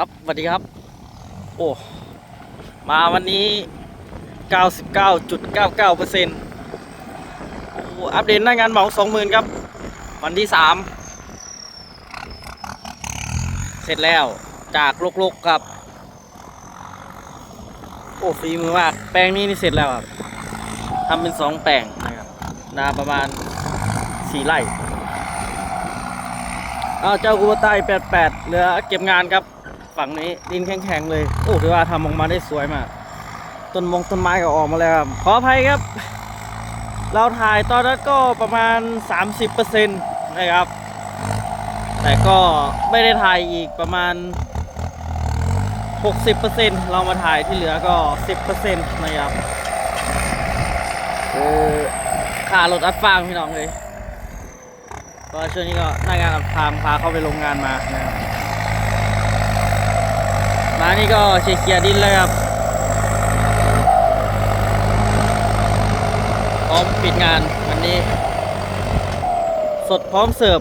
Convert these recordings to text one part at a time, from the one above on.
ครับสวัสดีครับ โอ้ มาวันนี้ 99.99%เปอร์เซ็นต์โอ้อัปเดตหน้างานเหมา20,000 ครับ วันที่ 3 เสร็จแล้วจากลกๆครับ โอ้ฝีมือมาก แปลงนี้นี่เสร็จแล้วครับทำเป็น 2 แปลงนะครับนาประมาณ 4 ไร่เอาเจ้ากูบาไต88เหลือเก็บงานครับ ฝั่งนี้ดินแข็งๆเลย โอ้ถือว่าทำออกมาได้สวยมาก ต้นมงต้นไม้ก็ออกมาแล้วครับ ขออภัยครับ เราถ่ายตอนนั้นก็ประมาณ 30%นะครับ แต่ก็ไม่ได้ถ่ายอีกประมาณ 60%เรามาถ่ายที่เหลือก็ 10%นะครับคือค่ารถอัดฟางพี่น้องเลยก็ช่วงนี้ก็หน้างานอัดฟางพาเข้าไปโรงงานมานะครับานี่ก็เคลียร์ดินเลยครับพร้อมปิดงานวันนี้ สดพร้อมเสิร์ฟ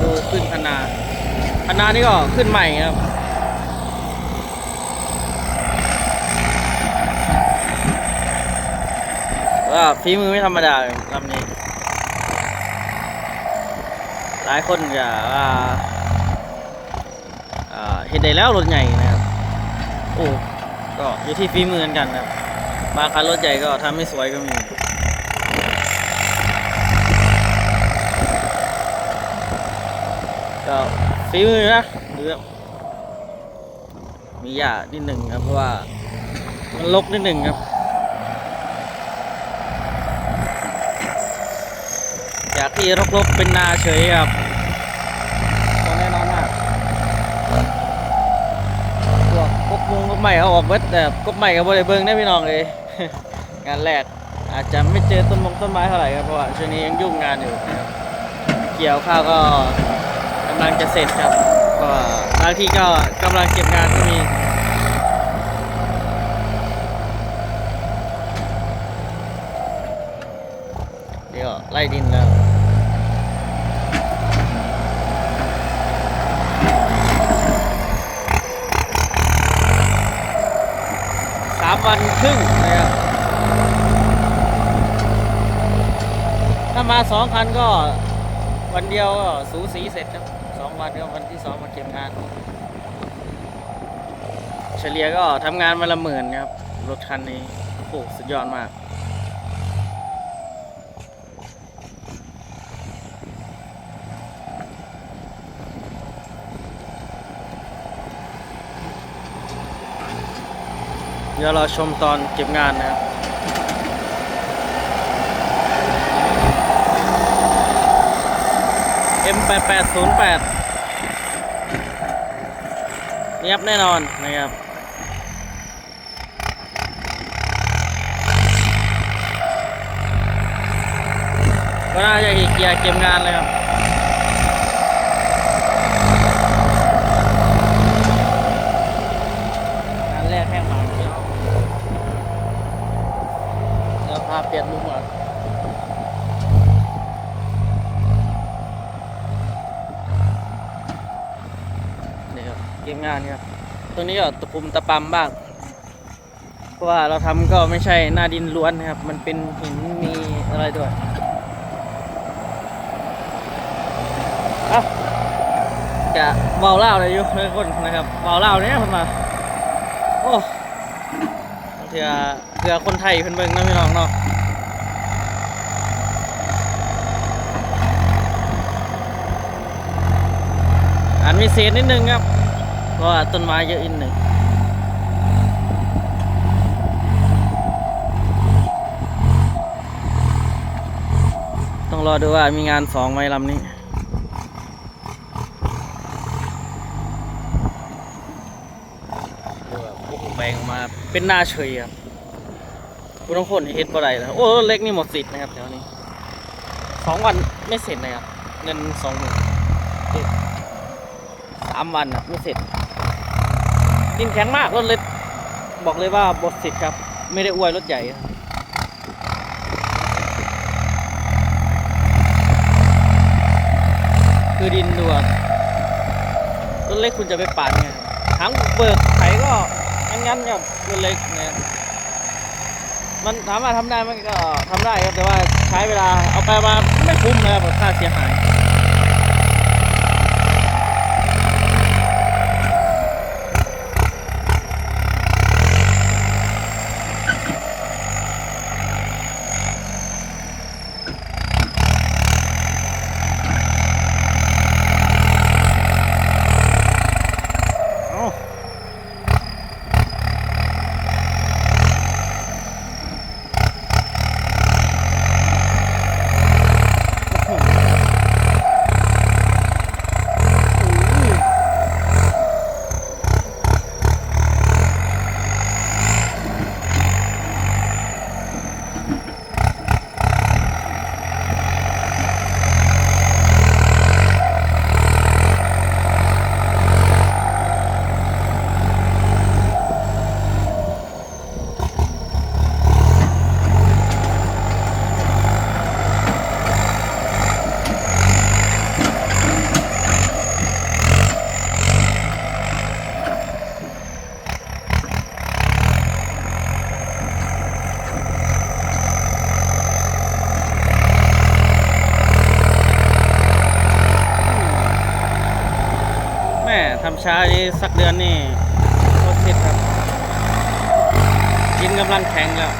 ดูขึ้นคณาคณานี่ก็ขึ้นใหม่ครับว่าฝีมือไม่ธรรมดาลำนี้ หลายคนจะว่าอ่า เห็นได้แล้วรถใหญ่นะครับโอ้ก็อยู่ที่ฝีมือเหมือนกันครับบางคันรถใหญ่ก็ทำไม่สวยก็มีก็ฝีมือนะดูครับมีหญ้านิดหนึ่งครับเพราะว่ามันลกนิดหนึ่งครับอยากที่รกๆเป็นนาเฉยครับคงแน่นอนมาก พวกกบมุงกบ ใหม่เอาออกเวทแต่กบใหม่กับบริเบิงได้พี่น้องเลยงานแรกอาจจะไม่เจอต้นมงต้นไม้เท่าไหร่ครับเพราะว่าช่วงนี้ยังยุ่งงานอยู่ เกี่ยวข้าวก็กำลังจะเสร็จครับ ก็บางที่ก็กำลังเก็บงานก็มีเดี๋ยวไล่ดินแล้ วันครึ่งนะครับถ้ามาสองคันก็วันเดียวก็สูสีเสร็จครับสองวันก็วันที่สองมาเก็บงาน เฉลี่ยก็ทำงานวันละหมื่นครับ รถคันนี้โอ้สุดยอดมาก ดี๋ยวเราชมตอนเก็บงานนะครับ M8808 เงียบแน่นอนนะครับก็น่าจะอีกเกียร์เก็บงานเลยครับ งานแรกแห้งหมาเดียวเดี๋ยวพาเปลี่ยนมุมก่อนนี่ครับเกม งานครับ ตรงนี้ก็ตะปุ่มตะปำบ้าง เพราะว่าเราทำก็ไม่ใช่หน้าดินล้วนนะครับ มันเป็นหินมีอะไรด้วยเอ้าจะเบาเล่าเลยอยู่ทุกคนนะครับเบาเล่าเนี้ยคนมาโอ้เถื่อเถื่อคนไทยเพิ่นเบิ่งนะพี่น้องเนาะอันมีเศษนิดนึงครับ ราะว่าต้นไม้เยอะอีกหนึ่งต้องรอดูว่ามีงานสองไหมลำนี้ดูแบงมาเป็นหน้าเฉยครับคุณต้องคนเฮ็ดบ่ได้แล้วโอ้เล็กนี่หมดสิทธิ์นะครับแถวนี้สองวันไม่เสร็จนะครับ เงินสองหมื่นสามวันอะไม่เสร็จ ดินแข็งมากรถเล็กบอกเลยว่าบดสิทธิ์ครับ ไม่ได้อวยรถใหญ่คือดินดวดรถเล็กคุณจะไปปาดไงทั้งเบิกไถก็งั้นๆกับรถเล็กเนี่ยมันสามารถทำได้มันก็ทำได้ครับแต่ว่าใช้เวลาเอาไปมาไม่คุ้มเลยรับค่าเสียหาย ช้านี้สักเดือนนี่รถติดครับ กินกำลังแข็งแล้ว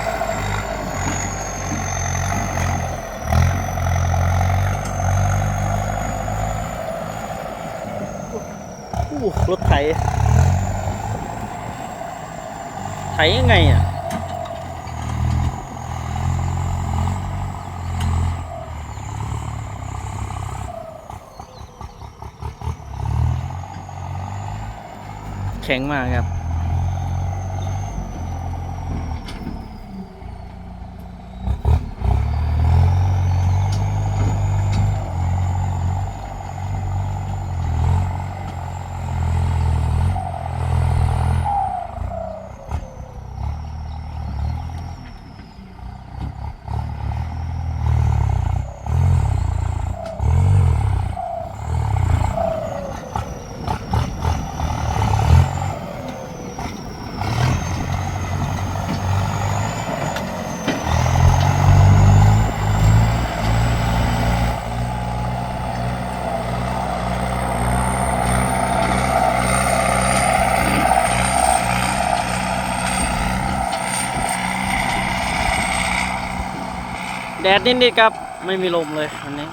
รถไถ ไถยังไงอะ แข็งมากครับ แดดนิดๆครับ ไม่มีลมเลยวันนี้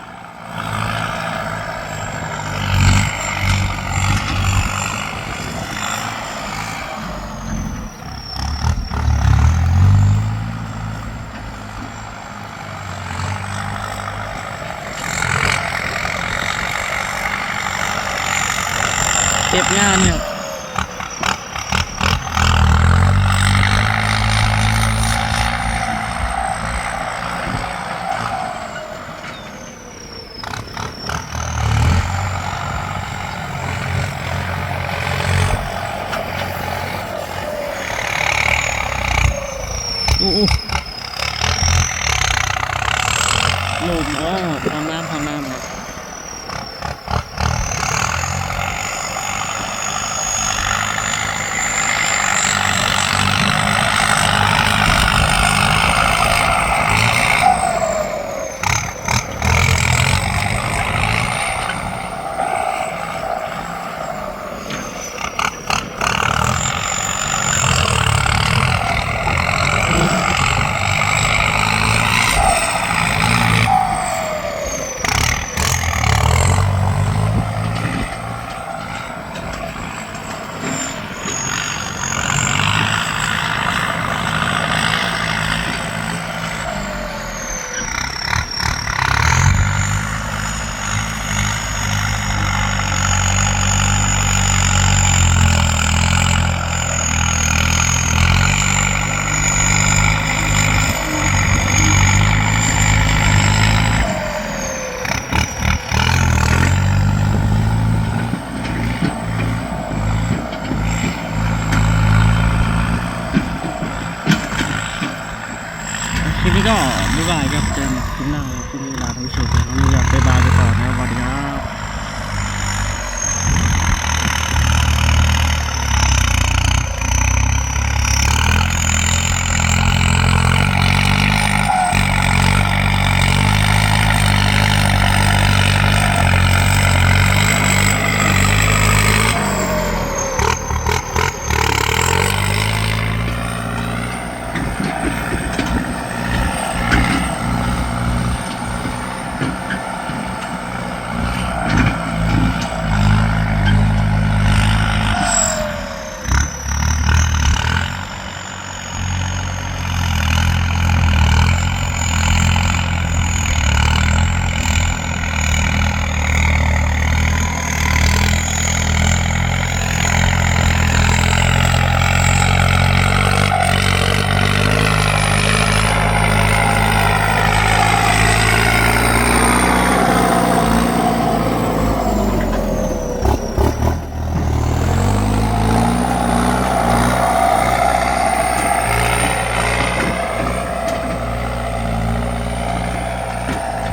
ก็ไม่ไหวครับเจอกันคลิปหน้าครับคุณเวลาท่านผู้ชมครัวนอยากไปบายไปก่อนนะวันนี้ครับ